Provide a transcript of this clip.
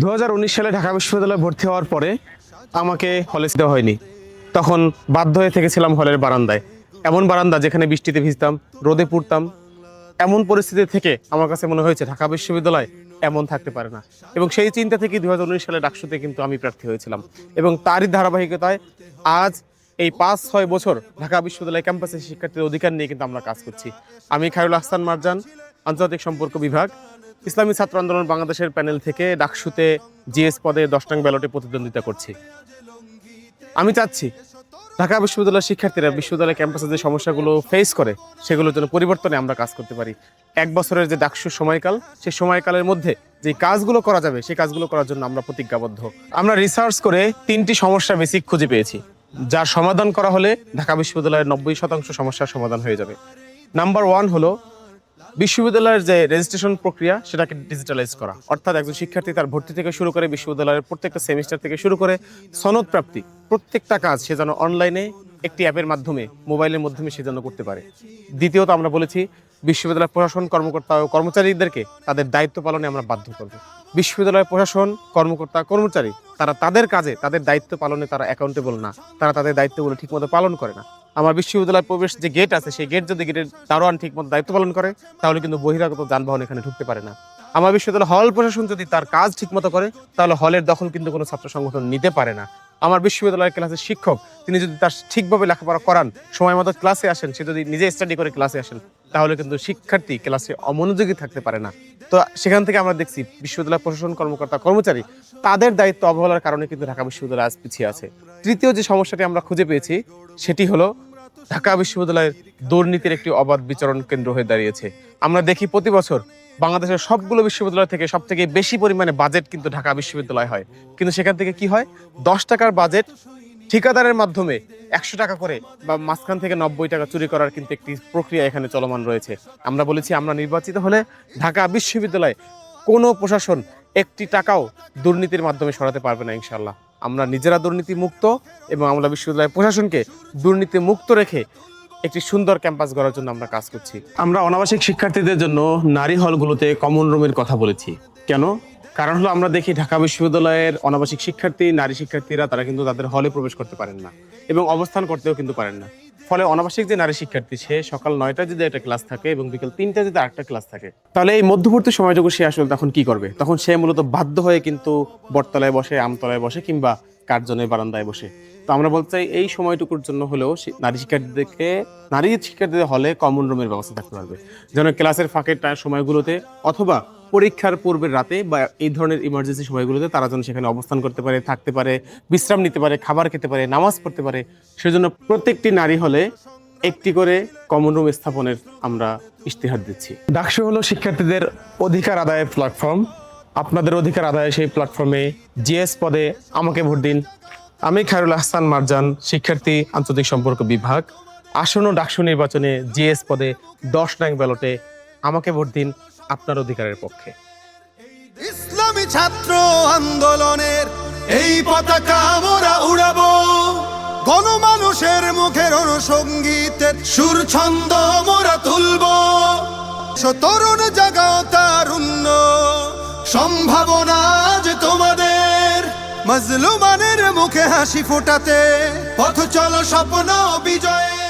দু হাজার উনিশ সালে ঢাকা বিশ্ববিদ্যালয়ে ভর্তি হওয়ার পরে আমাকে হলে দেওয়া হয়নি। তখন বাধ্য হয়ে থেকেছিলাম হলের বারান্দায়। এমন বারান্দা যেখানে বৃষ্টিতে ভিজতাম, রোদে পুড়তাম। এমন পরিস্থিতি থেকে আমার কাছে মনে হয়েছে ঢাকা বিশ্ববিদ্যালয় এমন থাকতে পারে না। এবং সেই চিন্তা থেকে দু হাজার উনিশ সালে ডাকসুতে কিন্তু আমি প্রার্থী হয়েছিলাম। এবং তারই ধারাবাহিকতায় আজ এই পাঁচ, ছয় বছর ঢাকা বিশ্ববিদ্যালয় ক্যাম্পাসে শিক্ষার্থীদের অধিকার নিয়ে কিন্তু আমরা কাজ করছি। আমি খায়রুল আহসান মারজান, আন্তর্জাতিক সম্পর্ক বিভাগ। ইসলামী ছাত্র আন্দোলন বাংলাদেশের প্যানেল থেকে ডাকসুতে জিএস পদে দশ নং ব্যালটে প্রতিদ্বন্দ্বিতা করছি। আমি চাচ্ছি, ঢাকা বিশ্ববিদ্যালয়ের শিক্ষার্থীরা বিশ্ববিদ্যালয় ক্যাম্পাসে যে সমস্যাগুলো ফেস করে, সেগুলোর জন্য পরিবর্তনে আমরা কাজ করতে পারি। এক বছরের যে ডাকসুর সময়কাল সেই সময়কালের মধ্যে যে কাজগুলো করা যাবে সেই কাজগুলো করার জন্য আমরা প্রতিজ্ঞাবদ্ধ। আমরা রিসার্চ করে তিনটি সমস্যা বেসিক খুঁজে পেয়েছি। যার সমাধান করা হলে ঢাকা বিশ্ববিদ্যালয়ের নব্বই শতাংশ সমস্যার সমাধান হয়ে যাবে। নাম্বার ওয়ান হলো বিশ্ববিদ্যালয়ের যে রেজিস্ট্রেশন প্রক্রিয়া, সেটাকে ডিজিটালাইজ করা। অর্থাৎ একজন শিক্ষার্থী তার ভর্তি থেকে শুরু করে বিশ্ববিদ্যালয়ের প্রত্যেকটা সেমিস্টার থেকে শুরু করে সনদ প্রাপ্তি প্রত্যেকটা কাজ সে যেন অনলাইনে একটি অ্যাপের মাধ্যমে মোবাইলের মাধ্যমে সে যেন করতে পারে। দ্বিতীয়ত আমরা বলেছি বিশ্ববিদ্যালয় প্রশাসন, কর্মকর্তা ও কর্মচারীদেরকে তাদের দায়িত্ব পালনে আমরা বাধ্য করব। বিশ্ববিদ্যালয় প্রশাসন, কর্মকর্তা, কর্মচারী, তারা তাদের কাজে, তাদের দায়িত্ব পালনে তারা অ্যাকাউন্টেবল না। তারা তাদের দায়িত্বগুলো ঠিকমতো পালন করে না। আমার বিশ্ববিদ্যালয় প্রবেশ যে গেট আছে, সেই গেট যদি গেটের দারোয়ান ঠিকমতো দায়িত্ব পালন করে, তাহলে কিন্তু বহিরাগত যানবাহন এখানে ঢুকতে পারে না। আমার বিশ্ববিদ্যালয় হল প্রশাসন যদি তার কাজ ঠিকমতো করে, তাহলে হলের দখল কিন্তু কোনো ছাত্র সংগঠন নিতে পারে না। আমার বিশ্ববিদ্যালয়ের ক্লাসের শিক্ষক, তিনি যদি তার ঠিকভাবে লেখাপড়া করান, সময় মতো ক্লাসে আসেন, সে যদি নিজে স্টাডি করে ক্লাসে আসেন, তাহলে কিন্তু শিক্ষার্থী ক্লাসে অমনোযোগী থাকতে পারে না। তো সেখান থেকে আমরা দেখছি বিশ্ববিদ্যালয় প্রশাসন কর্মকর্তা কর্মচারী, তাদের দায়িত্ব অবহেলার কারণে কিন্তু ঢাকা বিশ্ববিদ্যালয় আজ পিছিয়ে আছে। তৃতীয় যে সমস্যাটি আমরা খুঁজে পেয়েছি, সেটি হলো ঢাকা বিশ্ববিদ্যালয়ের দুর্নীতির একটি অবাধ বিচরণ কেন্দ্র হয়ে দাঁড়িয়েছে। আমরা দেখি প্রতি বছর বাংলাদেশের সবগুলো বিশ্ববিদ্যালয় থেকে সব থেকে বেশি পরিমাণে বাজেট কিন্তু ঢাকা বিশ্ববিদ্যালয় হয়। কিন্তু সেখান থেকে কি হয়? দশ টাকার বাজেট ঠিকাদারের মাধ্যমে একশো টাকা করে বা মাঝখান থেকে নব্বই টাকা চুরি করার কিন্তু একটি প্রক্রিয়া এখানে চলমান রয়েছে। আমরা বলেছি আমরা নির্বাচিত হলে ঢাকা বিশ্ববিদ্যালয় কোনো প্রশাসন একটি টাকাও দুর্নীতির মাধ্যমে সরাতে পারবে না ইনশাল্লাহ আমরা নিজেরা দুর্নীতি মুক্ত এবং আমরা বিশ্ববিদ্যালয় প্রশাসনকে দুর্নীতি মুক্ত রেখে একটি সুন্দর ক্যাম্পাস গড়ার জন্য আমরা কাজ করছি। আমরা অনাবাসিক শিক্ষার্থীদের জন্য নারী হলগুলোতে কমন রুমের কথা বলেছি। কেন? কারণ হলো আমরা দেখি ঢাকা বিশ্ববিদ্যালয়ের অনাবাসিক শিক্ষার্থী, নারী শিক্ষার্থীরা তারা কিন্তু তাদের হলে প্রবেশ করতে পারেন না এবং অবস্থান করতেও কিন্তু পারেন না। ফলে অনাবাসিক যে নারী শিক্ষার্থী, সে সকাল নয়টা যদি একটা ক্লাস থাকে এবং বিকেল তিনটা যদি আরেকটা ক্লাস থাকে, তাহলে এই মধ্যবর্তী সময়টুকু সে আসলে তখন কি করবে? তখন সে মূলত বাধ্য হয়ে কিন্তু বটতলায় বসে, আমতলায় বসে কিংবা কার্জনের বারান্দায় বসে। তো আমরা বলতে চাই, এই সময়টুকুর জন্য হলেও নারী শিক্ষার্থীদেরকে, নারী শিক্ষার্থীদের হলে কমন রুমের ব্যবস্থা থাকতে পারবে। যেন ক্লাসের ফাঁকের সময়গুলোতে অথবা পরীক্ষার পূর্বের রাতে বা এই ধরনের ইমার্জেন্সি সময়গুলোতে তারা যেন সেখানে অবস্থান করতে পারে, থাকতে পারে, বিশ্রাম নিতে পারে, খাবার খেতে পারে, নামাজ পড়তে পারে, সেজন্য প্রত্যেকটি নারী হলে একটি করে কমন রুম স্থাপনের আমরা ইশতেহার দিচ্ছি। ডাকসু হলো শিক্ষার্থীদের অধিকার আদায়ের প্ল্যাটফর্ম আপনাদের অধিকার আদায়ে সেই প্ল্যাটফর্মে জিএস পদে আমাকে ভোট দিন। আমি খায়রুল আহসান মারজান, শিক্ষার্থী আন্তর্জাতিক সম্পর্ক বিভাগ। আসন্ন ডাকসু নির্বাচনে জিএস পদে দশ নং ব্যালটে আমাকে ভোট দিন। আপনার অধিকারের পক্ষে। ইসলামী ছাত্র আন্দোলনের এই পতাকা মোরা উড়াবো। গণমানুষের মুখের অনুসঙ্গীতের সুর ছন্দ মোরা তুলবো তরুণ জাগাও তারুণ্য সম্ভাবনা আজ তোমাদের। মজলুমানের মুখে হাসি ফোটাতে পথ চলো স্বপ্ন বিজয়ে